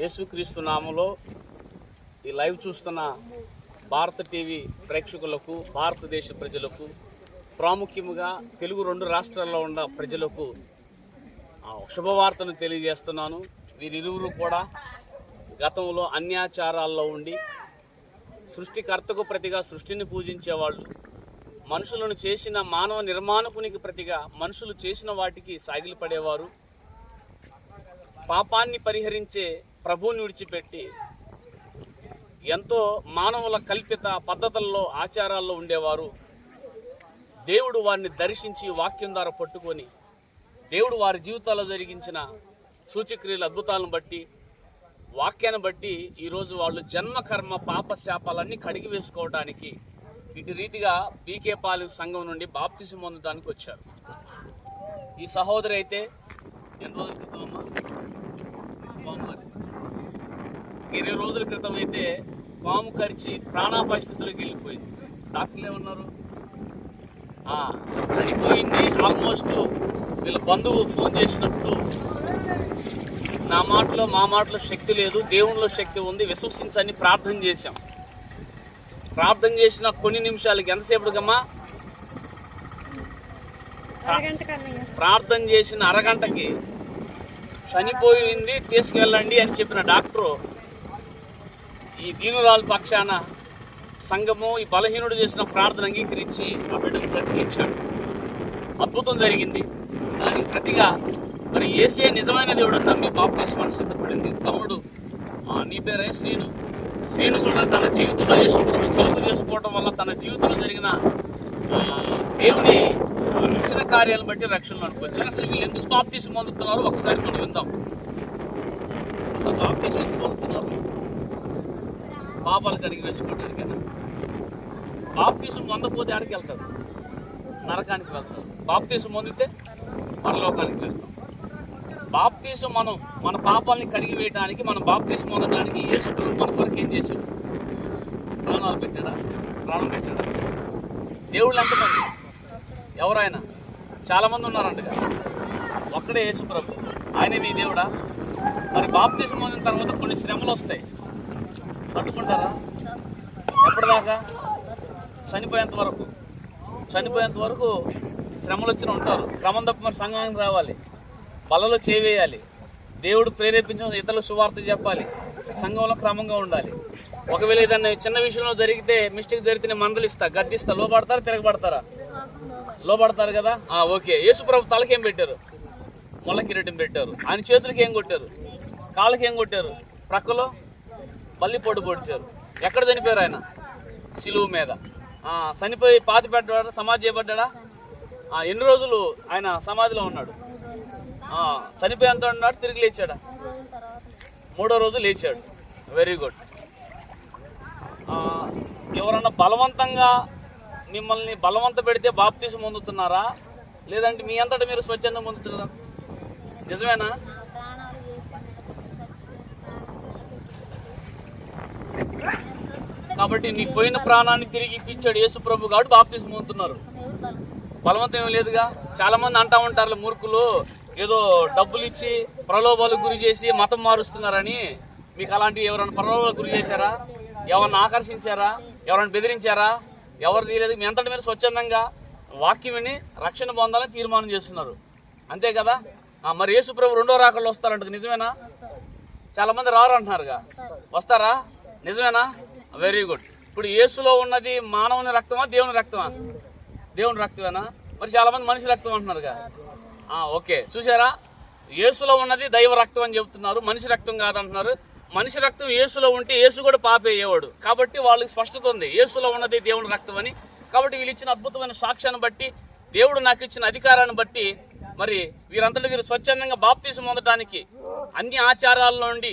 యేసుక్రీస్తు నామంలో ఈ లైవ్ చూస్తున్న భారత టీవీ ప్రేక్షకులకు భారతదేశ ప్రజలకు ప్రాముఖ్యముగా తెలుగు రెండు రాష్ట్రాల్లో ఉన్న ప్రజలకు శుభవార్తను తెలియజేస్తున్నాను. వీరిరువురు కూడా గతంలో అన్యాచారాల్లో ఉండి సృష్టికర్తకు ప్రతిగా సృష్టిని పూజించేవాళ్ళు మనుషులను చేసిన మానవ నిర్మాణకునికి ప్రతిగా మనుషులు చేసిన వాటికి సాగిలిపడేవారు. పాపాన్ని పరిహరించే ప్రభువుని విడిచిపెట్టి ఎంతో మానవుల కల్పిత పద్ధతుల్లో ఆచారాల్లో ఉండేవారు. దేవుడు వారిని దర్శించి వాక్యం ద్వారా పట్టుకొని దేవుడు వారి జీవితాల్లో జరిగించిన సూచక్రియల అద్భుతాలను బట్టి వాక్యాన్ని బట్టి ఈరోజు వాళ్ళు జన్మ కర్మ పాప శాపాలన్నీ కడిగి వేసుకోవడానికి ఇటు రీతిగా బీకే పాలెం సంఘం నుండి బాప్తిసం పొందడానికి వచ్చారు. ఈ సహోదరి అయితే ఎన్ని రోజుల క్రితం అమ్మా? ఇరవై రోజుల క్రితం అయితే పాము కరిచి ప్రాణాపాయ స్థితిలోకి వెళ్ళిపోయింది. డాక్టర్లు ఏమన్నారు? చనిపోయింది ఆల్మోస్ట్ వీళ్ళ బంధువు ఫోన్ చేసినప్పుడు నా మాటలో మా మాటలో శక్తి లేదు దేవునిలో శక్తి ఉంది విశ్వసించని ప్రార్థన చేశాం. ప్రార్థన చేసిన కొన్ని నిమిషాలకి ఎంతసేపటికమ్మా? ప్రార్థన చేసిన అరగంటకి చనిపోయింది తీసుకెళ్ళండి అని చెప్పిన డాక్టరు ఈ దీనురాలు పక్షాన సంఘము ఈ బలహీనుడు చేసిన ప్రార్థన అంగీకరించి ఆ బిడ్డను బ్రతికించాడు. అద్భుతం జరిగింది. దానికి ప్రతిగా మరి ఏసే నిజమైన దేవుడు అని నమ్మి బాప్తిస్మాన్ని సిద్ధపడింది. తమ్ముడు నీ పేరే శ్రీను. శ్రీను కూడా తన జీవితంలో యేసుప్రభు కలుగు చేసుకోవడం వల్ల తన జీవితంలో జరిగిన దేవుని రక్షణ కార్యాలను బట్టి రక్షణలో అనుకోవచ్చు. అసలు వీళ్ళు ఎందుకు బాప్తీసం పొందుతున్నారో? ఒకసారి మనం విందాం. బాప్తీసం ఎందుకు పొందుతున్నారు. పాపాలు కడిగి వేసుకోవడానికైనా బాప్తీసం పొందకపోతే ఆడికి వెళ్తారు. నరకానికి వెళ్తారు. బాప్తీసం పొందితే పరలోకానికి వెళ్తాం. బాప్తీసం మనం మన పాపాలని కడిగి వేయడానికి మనం బాప్తీసం పొందడానికి యేసు మన కొరకు ఏం చేశాడు? ప్రాణాలు పెట్టాడా? ప్రాణం పెట్టాడా? దేవుళ్ళు ఎంతమంది? ఎవరైనా? చాలామంది ఉన్నారంటగా. ఒక్కడే యేసు ప్రభు. ఆయన మీ దేవుడా? మరి బాప్తీసం పొందిన తర్వాత కొన్ని శ్రమలు వస్తాయి. తట్టుకుంటారా ఎప్పటిదాకా? చనిపోయేంత వరకు. చనిపోయేంత వరకు శ్రమలు వచ్చిన ఉంటారు. క్రమం తప్ప మరి సంఘానికి రావాలి. బలలో చేవేయాలి. దేవుడు ప్రేరేపించిన ఇతరుల సువార్త చెప్పాలి. సంఘంలో క్రమంగా ఉండాలి. ఒకవేళ ఏదన్నా చిన్న విషయంలో జరిగితే మిస్టేక్ జరిగితే నేను మందలిస్తా గద్దిస్తా. లోపడతారా తిరగబడతారా? లోపడతారు కదా? ఆ, ఓకే. యేసుప్రభు తలకి ఏం పెట్టారు? మొల్ల కిరీటం పెట్టారు. ఆయన చేతులకి ఏం కొట్టారు? కాళ్ళకి ఏం కొట్టారు? ప్రక్కలో మళ్ళీ పొడి పొడిచారు. ఎక్కడ చనిపోయారు ఆయన? సిలువు మీద. చనిపోయి పాతి పెట్టాడు సమాధి చేయబడ్డా? ఎన్ని రోజులు ఆయన సమాధిలో ఉన్నాడు? చనిపోయేంత ఉన్నాడు తిరిగి లేచాడా? మూడో రోజు లేచాడు. వెరీ గుడ్ ఎవరన్నా బలవంతంగా మిమ్మల్ని బలవంత పెడితే బాప్తీసం పొందుతున్నారా? లేదంటే మీ అంతటా మీరు స్వచ్ఛందం పొందుతున్నారా? నిజమేనా ప్రాణాలు చేసి కాబట్టి నీ పోయిన ప్రాణాన్ని తిరిగి ఇప్పించాడు యేసు ప్రభు కాబట్టి బాప్తిజం పొందుతున్నారు బలవంతం ఏం లేదుగా? చాలా మంది అంటా ఉంటారు మూర్ఖులు ఏదో డబ్బులు ఇచ్చి ప్రలోభాలకు గురి చేసి మతం మారుస్తున్నారని. మీకు అలాంటి ఎవరైనా ప్రలోభాలకు గురి చేశారా? ఎవరిని ఆకర్షించారా? ఎవరైనా బెదిరించారా? ఎవరు తీయలేదు? మీ అంతటి మీరు స్వచ్ఛందంగా వాక్యం విని రక్షణ పొందాలని తీర్మానం చేస్తున్నారు. అంతే కదా? మరి యేసు ప్రభు రెండో రాకళ్ళు వస్తారంట నిజమేనా? చాలా మంది రారు అంటున్నారుగా వస్తారా? నిజమేనా? వెరీ గుడ్ ఇప్పుడు యేసులో ఉన్నది మానవుని రక్తమా దేవుని రక్తమా? దేవుని రక్తమేనా? మరి చాలా మంది మనిషి రక్తం అంటున్నారుగా కదా. ఓకే. చూసారా యేసులో ఉన్నది దైవ రక్తం అని చెబుతున్నారు. మనిషి రక్తం కాదంటున్నారు. మనిషి రక్తం యేసులో ఉంటే యేసు కూడా పాపేయేవాడు కాబట్టి వాళ్ళకి స్పష్టత ఉంది. యేసులో ఉన్నది దేవుని రక్తం అని. కాబట్టి వీళ్ళు ఇచ్చిన అద్భుతమైన సాక్ష్యాన్ని బట్టి దేవుడు నాకు ఇచ్చిన అధికారాన్ని బట్టి మరి వీరంతటి వీరు స్వచ్ఛందంగా బాప్తీసం పొందడానికి అన్ని ఆచారాల నుండి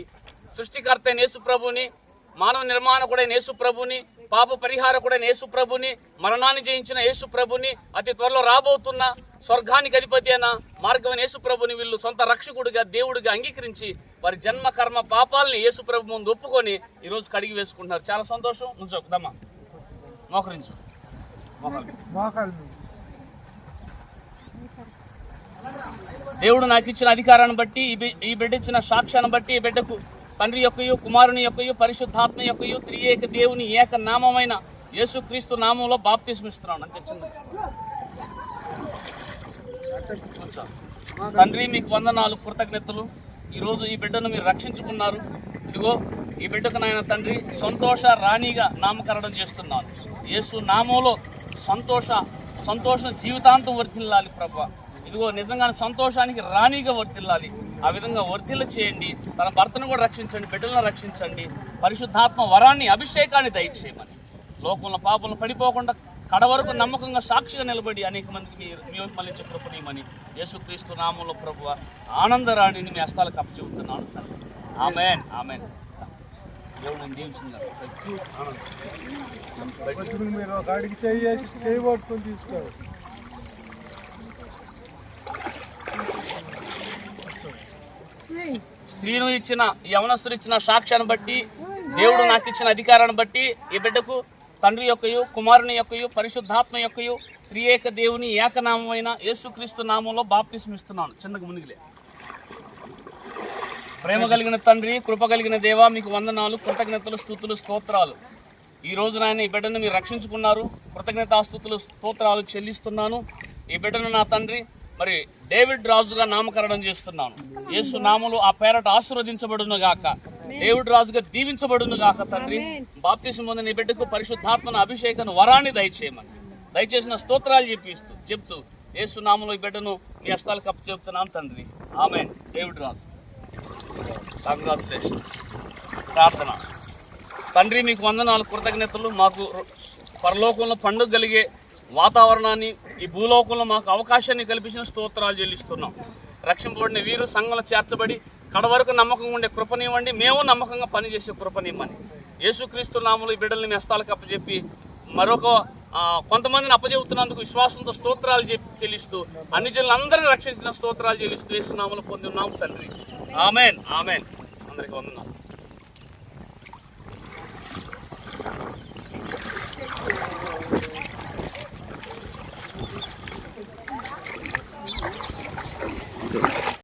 సృష్టికర్త అయిన యేసు ప్రభుని మానవ నిర్మాణకుడైన యేసు ప్రభుని పాప పరిహారకుడైన యేసు ప్రభుని మరణాన్ని జయించిన యేసు ప్రభుని అతి త్వరలో రాబోతున్న స్వర్గానికి అధిపతి అయిన మార్గమైన యేసు ప్రభుని వీళ్ళు సొంత రక్షకుడిగా దేవుడిగా అంగీకరించి వారి జన్మ కర్మ పాపాలని యేసు ప్రభు ముందు ఒప్పుకొని ఈరోజు కడిగి వేసుకుంటున్నారు. చాలా సంతోషం. నుంచో దమ్మా. మోకరించు. దేవుడు నాకు ఇచ్చిన అధికారాన్ని బట్టి ఈ బిడ్డ ఇచ్చిన సాక్ష్యాన్ని బట్టి ఈ బిడ్డకు తండ్రి యొక్కయు కుమారుని యొక్కయు పరిశుద్ధాత్మ యొక్కయు త్రియేక దేవుని ఏక నామమైన యేసుక్రీస్తు నామంలో బాప్తిస్మిస్తున్నాను అంతే చిన్న తండ్రి మీకు వందనాలు కృతజ్ఞతలు. ఈరోజు ఈ బిడ్డను మీరు రక్షించుకున్నారు. ఇదిగో ఈ బిడ్డకు నాయన తండ్రి సంతోష రాణిగా నామకరణం చేస్తున్నాను. యేసు నామంలో సంతోష సంతోషం జీవితాంతం వర్తిల్లాలి ప్రభు. ఇదిగో నిజంగానే సంతోషానికి రాణిగా వర్తిల్లాలి ఆ విధంగా వర్తిల్ల చేయండి. తన భర్తను కూడా రక్షించండి బిడ్డలను రక్షించండి. పరిశుద్ధాత్మ వరాన్ని అభిషేకాన్ని దయచేయమని. లోకంలో పాపంలో పడిపోకుండా కడ వరకు నమ్మకంగా సాక్షిగా నిలబడి అనేక మందికి మీ మళ్ళీ కృపణీయమని యేసుక్రీస్తు నామంలో ప్రభు ఆనందరాణిని మీ హస్తాలకు అప్పచెబుతున్నాను ఆమెన్ ఆమెన్. దేవుడు నేను దీవించింది ఇప్పుడు మీరు ఒక అడిగి చేయబట్టుకొని తీసుకోవాలి స్త్రీను ఇచ్చిన యవనస్తులు ఇచ్చిన సాక్ష్యాన్ని బట్టి దేవుడు నాకు ఇచ్చిన అధికారాన్ని బట్టి ఈ బిడ్డకు తండ్రి యొక్కయు కుమారుని యొక్కయు పరిశుద్ధాత్మ యొక్కయు త్రియేక దేవుని ఏకనామమైన యేసుక్రీస్తు నామంలో బాప్తిస్మిస్తున్నాను చిన్నకు మునిగిలే. ప్రేమ కలిగిన తండ్రి కృప కలిగిన దేవా మీకు వందనాలు కృతజ్ఞతలు స్థుతులు స్తోత్రాలు. ఈ రోజు నాయన ఈ బిడ్డను మీరు రక్షించుకున్నారు. కృతజ్ఞతాస్థుతులు స్తోత్రాలు చెల్లిస్తున్నాను. ఈ బిడ్డను నా తండ్రి మరి డేవిడ్ రాజుగా నామకరణం చేస్తున్నాను. యేసు నామములు ఆ పేరట ఆశీర్వదించబడును గాక. డేవిడ్ రాజుగా దీవించబడును గాక తండ్రి. బాప్తిసం పొందిన ఈ బిడ్డకు పరిశుద్ధాత్మన అభిషేకాన్ని వరాన్ని దయచేయమని. దయచేసిన స్తోత్రాలు చెప్పిస్తూ చెప్తూ యేసు నామములో ఈ బిడ్డను మీ హస్తాలకు అప్పు చెప్తున్నాను తండ్రి. ఆమె డేవిడ్ రాజు. కంగ్రాచులేషన్ ప్రార్థన. తండ్రి మీకు వందనాలు కృతజ్ఞతలు. మాకు పరలోకంలో పండుగ కలిగే వాతావరణాన్ని ఈ భూలోకంలో మాకు అవకాశాన్ని కల్పించిన స్తోత్రాలు చెల్లిస్తున్నాం. రక్షింపబడిన వీరు సంఘంలో చేర్చబడి కడ వరకు నమ్మకంగా ఉండే కృపనివ్వండి. మేము నమ్మకంగా పనిచేసే కృపనివ్వని యేసుక్రీస్తు నామలు ఈ బిడ్డల్ని మీ అప్పచెప్పి మరొక కొంతమందిని అప్పచెబుతున్నందుకు విశ్వాసంతో స్తోత్రాలు చెప్పి చెల్లిస్తూ అన్ని జనులందరినీ రక్షించిన స్తోత్రాలు చెల్లిస్తూ యేసునామలు పొంది ఉన్నాము తండ్రి. ఆమెన్. ఆమెన్. అందరికీ వందనాలు.